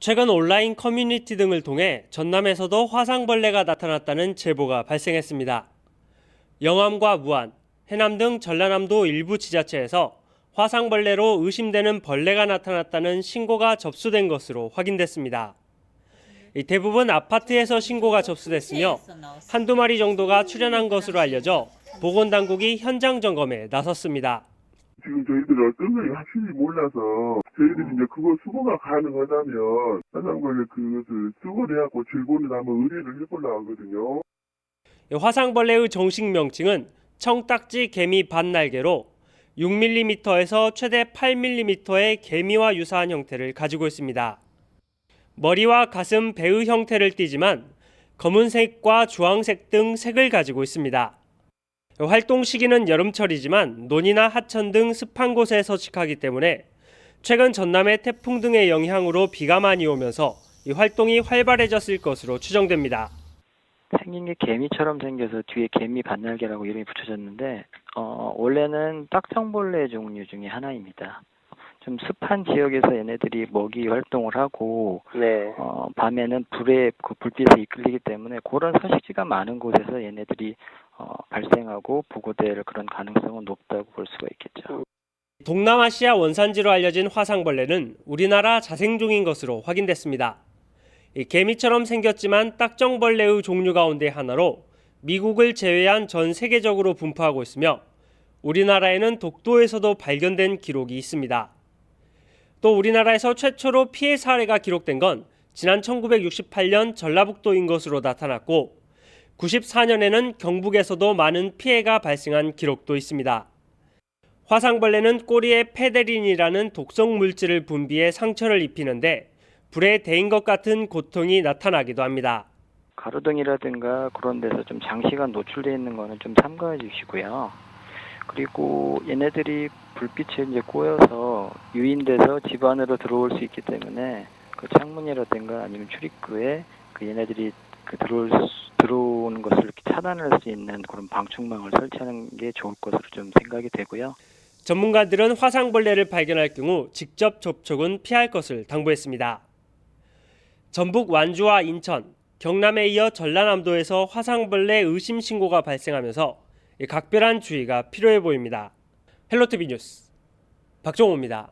최근 온라인 커뮤니티 등을 통해 전남에서도 화상벌레가 나타났다는 제보가 발생했습니다. 영암과 무안, 해남 등 전라남도 일부 지자체에서 화상벌레로 의심되는 벌레가 나타났다는 신고가 접수된 것으로 확인됐습니다. 이 대부분 아파트에서 신고가 접수됐으며 한두 마리 정도가 출현한 것으로 알려져 보건당국이 현장 점검에 나섰습니다. 지금 저희들이 어떤 건지 확실히 몰라서 저희들이 이제 그거 수거가 가능하다면 화상벌레 그것을 수거를 해갖고 질본을 한번 의뢰를 해보려고 하거든요. 이 화상벌레의 정식 명칭은 청딱지 개미 반날개로 6mm에서 최대 8mm의 개미와 유사한 형태를 가지고 있습니다. 머리와 가슴, 배의 형태를 띠지만 검은색과 주황색 등 색을 가지고 있습니다. 활동 시기는 여름철이지만 논이나 하천 등 습한 곳에 서식하기 때문에 최근 전남의 태풍 등의 영향으로 비가 많이 오면서 이 활동이 활발해졌을 것으로 추정됩니다. 생긴 게 개미처럼 생겨서 뒤에 개미 반날개라고 이름이 붙여졌는데 어, 원래는 딱정벌레 종류 중에 하나입니다. 좀 습한 지역에서 얘네들이 먹이 활동을 하고 네. 어, 밤에는 불에 그 불빛에 이끌리기 때문에 그런 서식지가 많은 곳에서 얘네들이 어, 발생하고 보고될 그런 가능성은 높다고 볼 수가 있겠죠. 동남아시아 원산지로 알려진 화상벌레는 우리나라 자생종인 것으로 확인됐습니다. 이 개미처럼 생겼지만 딱정벌레의 종류 가운데 하나로 미국을 제외한 전 세계적으로 분포하고 있으며 우리나라에는 독도에서도 발견된 기록이 있습니다. 또 우리나라에서 최초로 피해 사례가 기록된 건 지난 1968년 전라북도인 것으로 나타났고 94년에는 경북에서도 많은 피해가 발생한 기록도 있습니다. 화상벌레는 꼬리에 페데린이라는 독성 물질을 분비해 상처를 입히는데 불에 데인 것 같은 고통이 나타나기도 합니다. 가로등이라든가 그런 데서 좀 장시간 노출되어 있는 거는 좀 삼가해 주시고요. 그리고 얘네들이 불빛에 이제 꼬여서 유인돼서 집 안으로 들어올 수 있기 때문에 그 창문이라든가 아니면 출입구에 그 얘네들이 그 들어올 수, 들어오는 것을 이렇게 차단할 수 있는 그런 방충망을 설치하는 게 좋을 것으로 좀 생각이 되고요. 전문가들은 화상벌레를 발견할 경우 직접 접촉은 피할 것을 당부했습니다. 전북 완주와 인천, 경남에 이어 전라남도에서 화상벌레 의심 신고가 발생하면서 각별한 주의가 필요해 보입니다. 헬로티비 뉴스 박종호입니다.